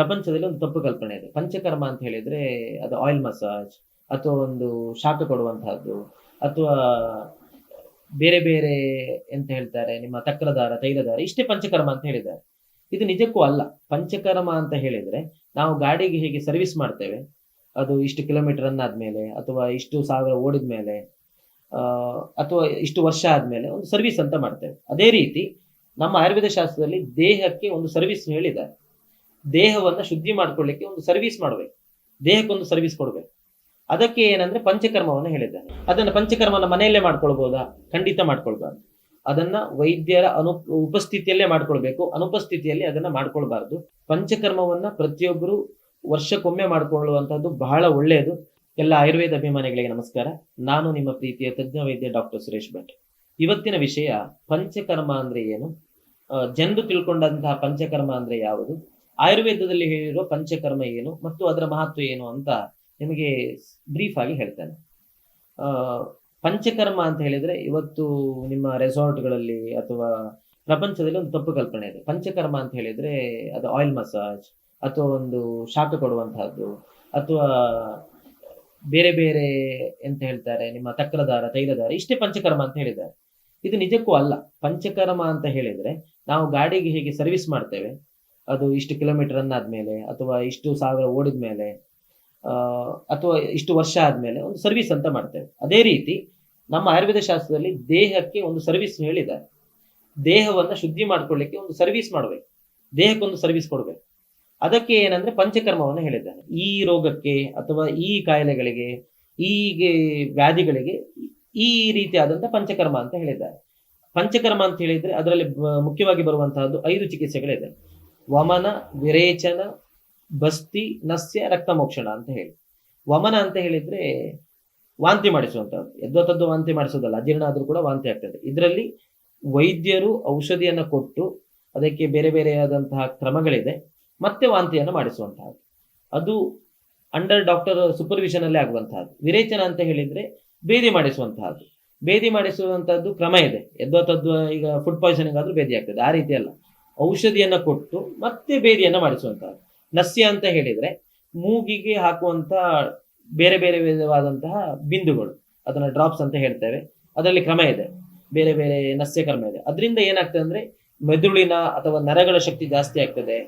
ಪ್ರಪಂಚದಲ್ಲಿ ಒಂದು ತಪ್ಪು ಕಲ್ಪನೆ ಇದೆ. ಪಂಚಕರ್ಮ ಅಂತ ಹೇಳಿದ್ರೆ ಅದು ಆಯಿಲ್ ಮಸಾಜ್ ಅಥವಾ ಒಂದು ಶಾಖ ಕೊಡುವಂತಹದ್ದು ಅಥವಾ ಬೇರೆ ಬೇರೆ ಎಂತ ಹೇಳ್ತಾರೆ, ನಿಮ್ಮ ತಕ್ರದಾರ, ತೈಲದಾರ, ಇಷ್ಟೇ ಪಂಚಕರ್ಮ ಅಂತ ಹೇಳಿದ್ದಾರೆ. ಇದು ನಿಜಕ್ಕೂ ಅಲ್ಲ. ಪಂಚಕರ್ಮ ಅಂತ ಹೇಳಿದ್ರೆ ನಾವು ಗಾಡಿಗೆ ಹೇಗೆ ಸರ್ವಿಸ್ ಮಾಡ್ತೇವೆ, ಅದು ಇಷ್ಟು ಕಿಲೋಮೀಟರ್ ರನ್ ಆದ್ಮೇಲೆ, ಅಥವಾ ಇಷ್ಟು ಸಾವಿರ ಓಡಿದ್ಮೇಲೆ ಅಥವಾ ಇಷ್ಟು ವರ್ಷ ಆದ್ಮೇಲೆ ಒಂದು ಸರ್ವಿಸ್ ಅಂತ ಮಾಡ್ತೇವೆ. ಅದೇ ರೀತಿ ನಮ್ಮ ಆಯುರ್ವೇದ ಶಾಸ್ತ್ರದಲ್ಲಿ ದೇಹಕ್ಕೆ ಒಂದು ಸರ್ವಿಸ್ ಹೇಳಿದ್ದಾರೆ. ದೇಹವನ್ನ ಶುದ್ಧಿ ಮಾಡ್ಕೊಳ್ಳಿಕ್ಕೆ ಒಂದು ಸರ್ವಿಸ್ ಮಾಡಬೇಕು. ದೇಹಕ್ಕೊಂದು ಸರ್ವಿಸ್ ಕೊಡಬೇಕು. ಅದಕ್ಕೆ ಏನಂದ್ರೆ ಪಂಚಕರ್ಮವನ್ನು ಹೇಳಿದ್ದಾನೆ. ಅದನ್ನ ಪಂಚಕರ್ಮನ ಮನೆಯಲ್ಲೇ ಮಾಡ್ಕೊಳ್ಬೋದಾ? ಖಂಡಿತ ಮಾಡ್ಕೊಳ್ಬಾರ್ದು. ಅದನ್ನ ವೈದ್ಯರ ಅನು, ಉಪಸ್ಥಿತಿಯಲ್ಲೇ ಮಾಡ್ಕೊಳ್ಬೇಕು. ಅನುಪಸ್ಥಿತಿಯಲ್ಲಿ ಅದನ್ನ ಮಾಡ್ಕೊಳ್ಬಾರ್ದು. ಪಂಚಕರ್ಮವನ್ನ ಪ್ರತಿಯೊಬ್ಬರು ವರ್ಷಕ್ಕೊಮ್ಮೆ ಮಾಡ್ಕೊಳ್ಳುವಂತಹದ್ದು ಬಹಳ ಒಳ್ಳೆಯದು ಎಲ್ಲ ಆಯುರ್ವೇದ ಅಭಿಮಾನಿಗಳಿಗೆ ನಮಸ್ಕಾರ. ನಾನು ನಿಮ್ಮ ಪ್ರೀತಿಯ ತಜ್ಞ ವೈದ್ಯ ಡಾಕ್ಟರ್ ಸುರೇಶ್ ಭಟ್. ಇವತ್ತಿನ ವಿಷಯ ಪಂಚಕರ್ಮ ಅಂದ್ರೆ ಏನು? ಜನರು ತಿಳ್ಕೊಂಡಂತಹ ಪಂಚಕರ್ಮ ಅಂದ್ರೆ ಯಾವುದು? ಆಯುರ್ವೇದದಲ್ಲಿ ಹೇಳಿರುವ ಪಂಚಕರ್ಮ ಏನು ಮತ್ತು ಅದರ ಮಹತ್ವ ಏನು ಅಂತ ನಿಮಗೆ ಬ್ರೀಫ್ ಆಗಿ ಹೇಳ್ತೇನೆ. ಪಂಚಕರ್ಮ ಅಂತ ಹೇಳಿದ್ರೆ ಇವತ್ತು ನಿಮ್ಮ ರೆಸಾರ್ಟ್ಗಳಲ್ಲಿ ಅಥವಾ ಪ್ರಪಂಚದಲ್ಲಿ ಒಂದು ತಪ್ಪು ಕಲ್ಪನೆ ಇದೆ. ಪಂಚಕರ್ಮ ಅಂತ ಹೇಳಿದ್ರೆ ಅದು ಆಯಿಲ್ ಮಸಾಜ್ ಅಥವಾ ಒಂದು ಶಾಖ ಕೊಡುವಂತಹದ್ದು ಅಥವಾ ಬೇರೆ ಬೇರೆ ಎಂತ ಹೇಳ್ತಾರೆ, ನಿಮ್ಮ ತಕ್ರದಾರ ತೈಲದಾರ, ಇಷ್ಟೇ ಪಂಚಕರ್ಮ ಅಂತ ಹೇಳಿದ್ದಾರೆ. ಇದು ನಿಜಕ್ಕೂ ಅಲ್ಲ. ಪಂಚಕರ್ಮ ಅಂತ ಹೇಳಿದ್ರೆ ನಾವು ಗಾಡಿಗೆ ಹೇಗೆ ಸರ್ವಿಸ್ ಮಾಡ್ತೇವೆ ಅದು ಇಷ್ಟು ಕಿಲೋಮೀಟರ್ ರನ್ ಆದ್ಮೇಲೆ ಅಥವಾ ಇಷ್ಟು ಸಾವಿರ ಓಡಿದ ಮೇಲೆ ಅಥವಾ ಇಷ್ಟು ವರ್ಷ ಆದ್ಮೇಲೆ ಒಂದು ಸರ್ವಿಸ್ ಅಂತ ಮಾಡ್ತೇವೆ. ಅದೇ ರೀತಿ ನಮ್ಮ ಆಯುರ್ವೇದ ಶಾಸ್ತ್ರದಲ್ಲಿ ದೇಹಕ್ಕೆ ಒಂದು ಸರ್ವಿಸ್ ಹೇಳಿದ್ದಾರೆ. ದೇಹವನ್ನ ಶುದ್ಧಿ ಮಾಡ್ಕೊಳ್ಳಿಕ್ಕೆ ಒಂದು ಸರ್ವಿಸ್ ಮಾಡಬೇಕು. ದೇಹಕ್ಕೊಂದು ಸರ್ವಿಸ್ ಕೊಡಬೇಕು. ಅದಕ್ಕೆ ಏನಂದ್ರೆ ಪಂಚಕರ್ಮವನ್ನು ಹೇಳಿದ್ದಾನೆ ಈ ರೋಗಕ್ಕೆ ಅಥವಾ ಈ ಕಾಯಿಲೆಗಳಿಗೆ ಈ ವ್ಯಾಧಿಗಳಿಗೆ ಈ ರೀತಿಯಾದಂತ ಪಂಚಕರ್ಮ ಅಂತ ಹೇಳಿದ್ದಾರೆ. ಪಂಚಕರ್ಮ ಅಂತ ಹೇಳಿದ್ರೆ ಅದರಲ್ಲಿ ಮುಖ್ಯವಾಗಿ ಬರುವಂತಹದ್ದು ಐದು ಚಿಕಿತ್ಸೆಗಳಿದೆ. ವಮನ ವಿರೇಚನ ಬಸ್ತಿ ನಸ್ಯ ರಕ್ತಮೋಕ್ಷಣ ಅಂತ ಹೇಳಿ. ವಮನ ಅಂತ ಹೇಳಿದ್ರೆ ವಾಂತಿ ಮಾಡಿಸುವಂಥದ್ದು. ಎದ್ದೊತ್ತದ್ದು ವಾಂತಿ ಮಾಡಿಸೋದಲ್ಲ, ಅಜೀರ್ಣ ಆದ್ರೂ ಕೂಡ ವಾಂತಿ ಆಗ್ತದೆ. ಇದರಲ್ಲಿ ವೈದ್ಯರು ಔಷಧಿಯನ್ನು ಕೊಟ್ಟು ಅದಕ್ಕೆ ಬೇರೆ ಬೇರೆಯಾದಂತಹ ಕ್ರಮಗಳಿದೆ. ಮತ್ತೆ ವಾಂತಿಯನ್ನು ಮಾಡಿಸುವಂತಹದ್ದು ಅದು ಅಂಡರ್ ಡಾಕ್ಟರ್ ಸೂಪರ್ವಿಷನ್ ಅಲ್ಲಿ ಆಗುವಂತಹದ್ದು ವಿರೇಚನ ಅಂತ ಹೇಳಿದ್ರೆ ಬೇದಿ ಮಾಡಿಸುವಂತಹದ್ದು ಬೇದಿ ಮಾಡಿಸುವಂತಹದ್ದು ಕ್ರಮ ಇದೆ. ಎದ್ದೊತ್ತದ್ದು ಈಗ ಫುಡ್ ಪಾಯ್ಸನಿಂಗ್ ಆದ್ರೂ ಬೇದಿ ಆಗ್ತದೆ. ಆ ರೀತಿ ಅಲ್ಲ. ಔಷಧಿಯನ್ನ ಕೊಟ್ಟು ಮತ್ತೆ ಬೇರಿಯನ್ನ ಮಾಡಿಸುವಂತಹದ್ದು. ನಸ್ಯ ಅಂತ ಹೇಳಿದ್ರೆ ಮೂಗಿಗೆ ಹಾಕುವಂತಹ ಬೇರೆ ಬೇರೆ ವಿಧವಾದಂತಹ ಬಿಂದುಗಳು, ಅದನ್ನ ಡ್ರಾಪ್ಸ್ ಅಂತ ಹೇಳ್ತೇವೆ. ಅದರಲ್ಲಿ ಕ್ರಮ ಇದೆ. ಬೇರೆ ಬೇರೆ ನಸ್ಯ ಕ್ರಮ ಇದೆ. ಅದರಿಂದ ಏನಾಗ್ತದೆ ಅಂದ್ರೆ ಮೆದುಳಿನ ಅಥವಾ ನರಗಳ ಶಕ್ತಿ ಜಾಸ್ತಿ ಆಗ್ತದೆ.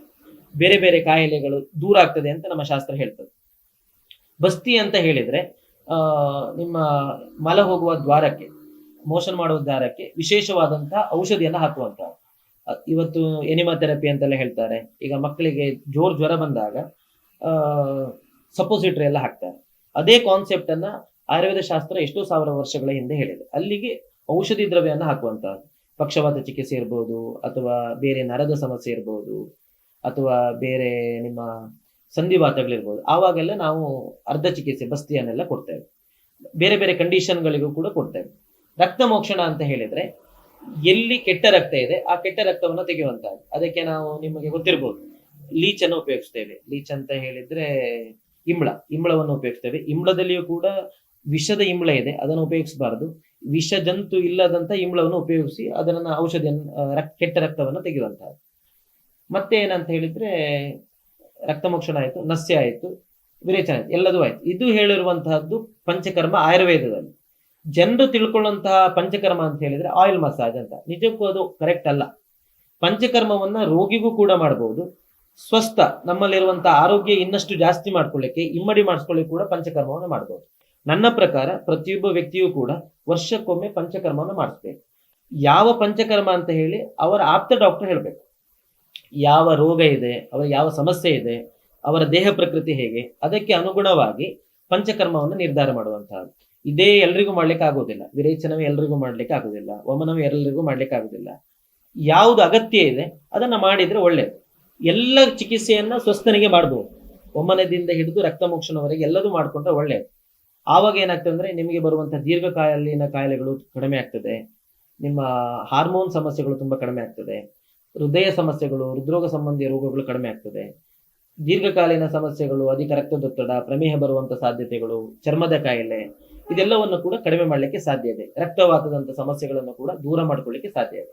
ಬೇರೆ ಬೇರೆ ಕಾಯಿಲೆಗಳು ದೂರ ಆಗ್ತದೆ ಅಂತ ನಮ್ಮ ಶಾಸ್ತ್ರ ಹೇಳ್ತದೆ. ಬಸ್ತಿ ಅಂತ ಹೇಳಿದ್ರೆ ನಿಮ್ಮ ಮಲ ಹೋಗುವ ದ್ವಾರಕ್ಕೆ, ಮೋಷನ್ ಮಾಡುವ ದ್ವಾರಕ್ಕೆ ವಿಶೇಷವಾದಂತಹ ಔಷಧಿಯನ್ನು ಹಾಕುವಂತಹ ಇವತ್ತು ಎನಿಮಾ ಥೆರಪಿ ಅಂತೆಲ್ಲ ಹೇಳ್ತಾರೆ. ಈಗ ಮಕ್ಕಳಿಗೆ ಜೋರ್ ಜ್ವರ ಬಂದಾಗ ಸಪೋಸಿಟ್ರಿ ಎಲ್ಲ ಹಾಕ್ತಾರೆ. ಅದೇ ಕಾನ್ಸೆಪ್ಟ್ ಅನ್ನ ಆಯುರ್ವೇದ ಶಾಸ್ತ್ರ ಎಷ್ಟೋ ಸಾವಿರ ವರ್ಷಗಳ ಹಿಂದೆ ಹೇಳಿದೆ. ಅಲ್ಲಿಗೆ ಔಷಧಿ ದ್ರವ್ಯವನ್ನು ಹಾಕುವಂತಹದ್ದು. ಪಕ್ಷವಾತ ಚಿಕಿತ್ಸೆ ಇರ್ಬೋದು, ಅಥವಾ ಬೇರೆ ನರದ ಸಮಸ್ಯೆ ಇರ್ಬೋದು, ಅಥವಾ ಬೇರೆ ನಿಮ್ಮ ಸಂಧಿವಾತಗಳಿರ್ಬೋದು ಆವಾಗೆಲ್ಲ ನಾವು ಅರ್ಧ ಚಿಕಿತ್ಸೆ, ಬಸ್ತಿಯನ್ನೆಲ್ಲ ಕೊಡ್ತೇವೆ. ಬೇರೆ ಬೇರೆ ಕಂಡೀಷನ್ಗಳಿಗೂ ಕೂಡ ಕೊಡ್ತೇವೆ. ರಕ್ತ ಮೋಕ್ಷಣ ಅಂತ ಹೇಳಿದ್ರೆ ಎಲ್ಲಿ ಕೆಟ್ಟ ರಕ್ತ ಇದೆ ಆ ಕೆಟ್ಟ ರಕ್ತವನ್ನು ತೆಗೆಯುವಂತಹದ್ದು ಅದಕ್ಕೆ ನಾವು ನಿಮಗೆ ಗೊತ್ತಿರಬಹುದು ಅನ್ನು ಉಪಯೋಗಿಸ್ತೇವೆ. ಲೀಚ್ ಅಂತ ಹೇಳಿದ್ರೆ ಇಂಬ್ಳ ಇಂಬ್ಳವನ್ನು ಉಪಯೋಗಿಸ್ತೇವೆ. ಇಂಬ್ಳದಲ್ಲಿಯೂ ಕೂಡ ವಿಷದ ಇಂಬ್ಳ ಇದೆ ಅದನ್ನು ಉಪಯೋಗಿಸಬಾರದು. ವಿಷ ಜಂತು ಇಲ್ಲದಂತ ಇಂಬ್ಳವನ್ನು ಉಪಯೋಗಿಸಿ ಅದನ್ನ ಆ, ಕೆಟ್ಟ ರಕ್ತವನ್ನು ತೆಗೆಯುವಂತಹದ್ದು ಮತ್ತೆ ಏನಂತ ಹೇಳಿದ್ರೆ ರಕ್ತಮೋಕ್ಷಣ ಆಯ್ತು ನಸ್ಯ ಆಯಿತು ವಿರೇಚನ ಆಯ್ತು ಎಲ್ಲದೂ ಆಯ್ತು. ಇದು ಹೇಳಿರುವಂತಹದ್ದು ಪಂಚಕರ್ಮ ಆಯುರ್ವೇದದಲ್ಲಿ. ಜನರು ತಿಳ್ಕೊಳ್ಳುವಂತಹ ಪಂಚಕರ್ಮ ಅಂತ ಹೇಳಿದ್ರೆ ಆಯಿಲ್ ಮಸಾಜ್ ಅಂತ. ನಿಜಕ್ಕೂ ಅದು ಕರೆಕ್ಟ್ ಅಲ್ಲ. ಪಂಚಕರ್ಮವನ್ನ ರೋಗಿಗೂ ಕೂಡ ಮಾಡಬಹುದು ಸ್ವಸ್ಥ ನಮ್ಮಲ್ಲಿರುವಂತಹ ಆರೋಗ್ಯ ಇನ್ನಷ್ಟು ಜಾಸ್ತಿ ಮಾಡ್ಕೊಳ್ಳಿಕ್ಕೆ, ಇಮ್ಮಡಿ ಮಾಡಿಸ್ಕೊಳ್ಳಿ ಕೂಡ ಪಂಚಕರ್ಮವನ್ನು ಮಾಡಬಹುದು ನನ್ನ ಪ್ರಕಾರ ಪ್ರತಿಯೊಬ್ಬ ವ್ಯಕ್ತಿಯೂ ಕೂಡ ವರ್ಷಕ್ಕೊಮ್ಮೆ ಪಂಚಕರ್ಮವನ್ನು ಮಾಡಿಸ್ಬೇಕು. ಯಾವ ಪಂಚಕರ್ಮ ಅಂತ ಹೇಳಿ ಅವರ ಆಪ್ತ ಡಾಕ್ಟರ್ ಹೇಳಬೇಕು. ಯಾವ ರೋಗ ಇದೆ, ಅವರ ಯಾವ ಸಮಸ್ಯೆ ಇದೆ, ಅವರ ದೇಹ ಪ್ರಕೃತಿ ಹೇಗೆ, ಅದಕ್ಕೆ ಅನುಗುಣವಾಗಿ ಪಂಚಕರ್ಮವನ್ನು ನಿರ್ಧಾರ ಮಾಡುವಂತಹದ್ದು. ಇದೇ ಎಲ್ರಿಗೂ ಮಾಡ್ಲಿಕ್ಕೆ ಆಗೋದಿಲ್ಲ ವಿರೇಚನವೇ ಎಲ್ರಿಗೂ ಮಾಡ್ಲಿಕ್ಕೆ ಆಗೋದಿಲ್ಲ ವಮನವೇ ಎಲ್ಲರಿಗೂ ಮಾಡ್ಲಿಕ್ಕೆ ಆಗೋದಿಲ್ಲ ಯಾವುದು ಅಗತ್ಯ ಇದೆ, ಅದನ್ನ ಮಾಡಿದ್ರೆ ಒಳ್ಳೇದು. ಎಲ್ಲ ಚಿಕಿತ್ಸೆಯನ್ನ ಸ್ವಸ್ಥನಿಗೆ ಮಾಡಬಹುದು ಒಮ್ಮನದಿಂದ ಹಿಡಿದು ರಕ್ತ ಮೋಕ್ಷಣವರೆಗೆ ಎಲ್ಲದೂ ಮಾಡ್ಕೊಂಡ್ರೆ ಒಳ್ಳೇದು. ಆವಾಗ ಏನಾಗ್ತದೆ ಅಂದ್ರೆ ನಿಮಗೆ ಬರುವಂತಹ ದೀರ್ಘಕಾಲೀನ ಕಾಯಿಲೆಗಳು ಕಡಿಮೆ ಆಗ್ತದೆ. ನಿಮ್ಮ ಹಾರ್ಮೋನ್ ಸಮಸ್ಯೆಗಳು ತುಂಬಾ ಕಡಿಮೆ ಆಗ್ತದೆ. ಹೃದಯ ಸಮಸ್ಯೆಗಳು, ಹೃದ್ರೋಗ ಸಂಬಂಧಿ ರೋಗಗಳು ಕಡಿಮೆ ಆಗ್ತದೆ. ದೀರ್ಘಕಾಲೀನ ಸಮಸ್ಯೆಗಳು ಅಧಿಕ ರಕ್ತದೊತ್ತಡ ಪ್ರಮೇಹ ಬರುವಂತ ಸಾಧ್ಯತೆಗಳು, ಚರ್ಮದ ಕಾಯಿಲೆ, ಇದೆಲ್ಲವನ್ನು ಕೂಡ ಕಡಿಮೆ ಮಾಡಲಿಕ್ಕೆ ಸಾಧ್ಯ ಇದೆ. ರಕ್ತವಾತದಂತ ಸಮಸ್ಯೆಗಳನ್ನು ಕೂಡ ದೂರ ಮಾಡ್ಕೊಳ್ಳಿಕ್ಕೆ ಸಾಧ್ಯ ಇದೆ.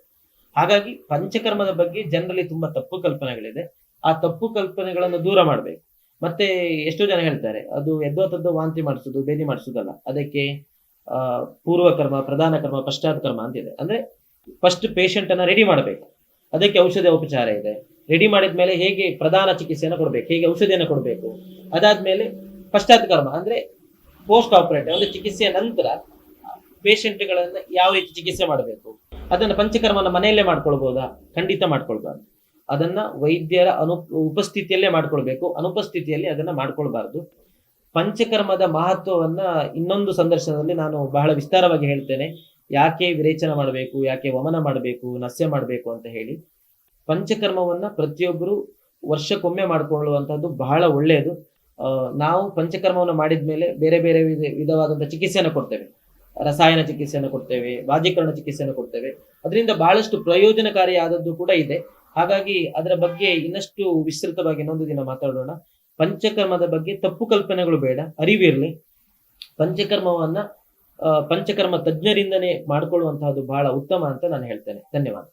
ಹಾಗಾಗಿ ಪಂಚಕರ್ಮದ ಬಗ್ಗೆ ಜನರಲ್ಲಿ ತುಂಬಾ ತಪ್ಪು ಕಲ್ಪನೆಗಳಿದೆ. ಆ ತಪ್ಪು ಕಲ್ಪನೆಗಳನ್ನು ದೂರ ಮಾಡಬೇಕು. ಮತ್ತೆ ಎಷ್ಟೋ ಜನ ಹೇಳ್ತಾರೆ, ಅದು ಎದ್ದೋ ತದ್ದೋ ವಾಂತಿ ಮಾಡಿಸೋದು, ಬೇದಿ ಮಾಡಿಸೋದಲ್ಲ. ಅದಕ್ಕೆ ಪೂರ್ವ ಕರ್ಮ ಪ್ರಧಾನ ಕರ್ಮ, ಪಶ್ಚಾತ್ ಕರ್ಮ ಅಂತಿದೆ. ಅಂದ್ರೆ ಫಸ್ಟ್ ಪೇಷಂಟ್ ಅನ್ನ ರೆಡಿ ಮಾಡಬೇಕು. ಅದಕ್ಕೆ ಔಷಧ ಉಪಚಾರ ಇದೆ. ರೆಡಿ ಮಾಡಿದ ಮೇಲೆ ಹೇಗೆ ಪ್ರಧಾನ ಚಿಕಿತ್ಸೆಯನ್ನು ಕೊಡಬೇಕು, ಹೇಗೆ ಔಷಧಿಯನ್ನು ಕೊಡಬೇಕು, ಅದಾದ್ಮೇಲೆ ಪಶ್ಚಾತ್ ಕರ್ಮ ಅಂದ್ರೆ ಪೋಸ್ಟ್ ಆಪರೇಟಿವ್ ಅಂದ್ರೆ ಚಿಕಿತ್ಸೆಯ ನಂತರ ಪೇಷಂಟ್ಗಳನ್ನ ಯಾವ ರೀತಿ ಚಿಕಿತ್ಸೆ ಮಾಡಬೇಕು, ಅದನ್ನ ಪಂಚಕರ್ಮನ ಮನೆಯಲ್ಲೇ ಮಾಡ್ಕೊಳ್ಬಹುದಾ ಖಂಡಿತ ಮಾಡ್ಕೊಳ್ಬಾರ್ದು. ಅದನ್ನ ವೈದ್ಯರ ಅನು, ಉಪಸ್ಥಿತಿಯಲ್ಲೇ ಮಾಡ್ಕೊಳ್ಬೇಕು, ಅನುಪಸ್ಥಿತಿಯಲ್ಲಿ ಅದನ್ನ ಮಾಡ್ಕೊಳ್ಬಾರ್ದು. ಪಂಚಕರ್ಮದ ಮಹತ್ವವನ್ನ ಇನ್ನೊಂದು ಸಂದರ್ಶನದಲ್ಲಿ ನಾನು ಬಹಳ ವಿಸ್ತಾರವಾಗಿ ಹೇಳ್ತೇನೆ. ಯಾಕೆ ವಿರೇಚನ ಮಾಡಬೇಕು, ಯಾಕೆ ವಮನ ಮಾಡಬೇಕು, ನಸ್ಯ ಮಾಡಬೇಕು ಅಂತ ಹೇಳಿ. ಪಂಚಕರ್ಮವನ್ನ ಪ್ರತಿಯೊಬ್ಬರು ವರ್ಷಕ್ಕೊಮ್ಮೆ ಮಾಡ್ಕೊಳ್ಳುವಂತಹದ್ದು ಬಹಳ ಒಳ್ಳೆಯದು. ನಾವು ಪಂಚಕರ್ಮವನ್ನು ಮಾಡಿದ್ಮೇಲೆ ಬೇರೆ ಬೇರೆ ವಿಧ ವಿಧವಾದಂತಹ ಚಿಕಿತ್ಸೆಯನ್ನು ಕೊಡ್ತೇವೆ. ರಸಾಯನ ಚಿಕಿತ್ಸೆಯನ್ನು ಕೊಡ್ತೇವೆ ವಾಜೀಕರಣ ಚಿಕಿತ್ಸೆಯನ್ನು ಕೊಡ್ತೇವೆ. ಅದರಿಂದ ಬಹಳಷ್ಟು ಪ್ರಯೋಜನಕಾರಿಯಾದದ್ದು ಕೂಡ ಇದೆ. ಹಾಗಾಗಿ ಅದರ ಬಗ್ಗೆ ಇನ್ನಷ್ಟು ವಿಸ್ತೃತವಾಗಿ ಇನ್ನೊಂದು ದಿನ ಮಾತಾಡೋಣ. ಪಂಚಕರ್ಮದ ಬಗ್ಗೆ ತಪ್ಪು ಕಲ್ಪನೆಗಳು ಬೇಡ, ಅರಿವಿರಲಿ. ಪಂಚಕರ್ಮವನ್ನ ಪಂಚಕರ್ಮ ತಜ್ಞರಿಂದನೇ ಮಾಡಿಕೊಳ್ಳುವಂತಹದ್ದು ಬಹಳ ಉತ್ತಮ ಅಂತ ನಾನು ಹೇಳ್ತೇನೆ. ಧನ್ಯವಾದ.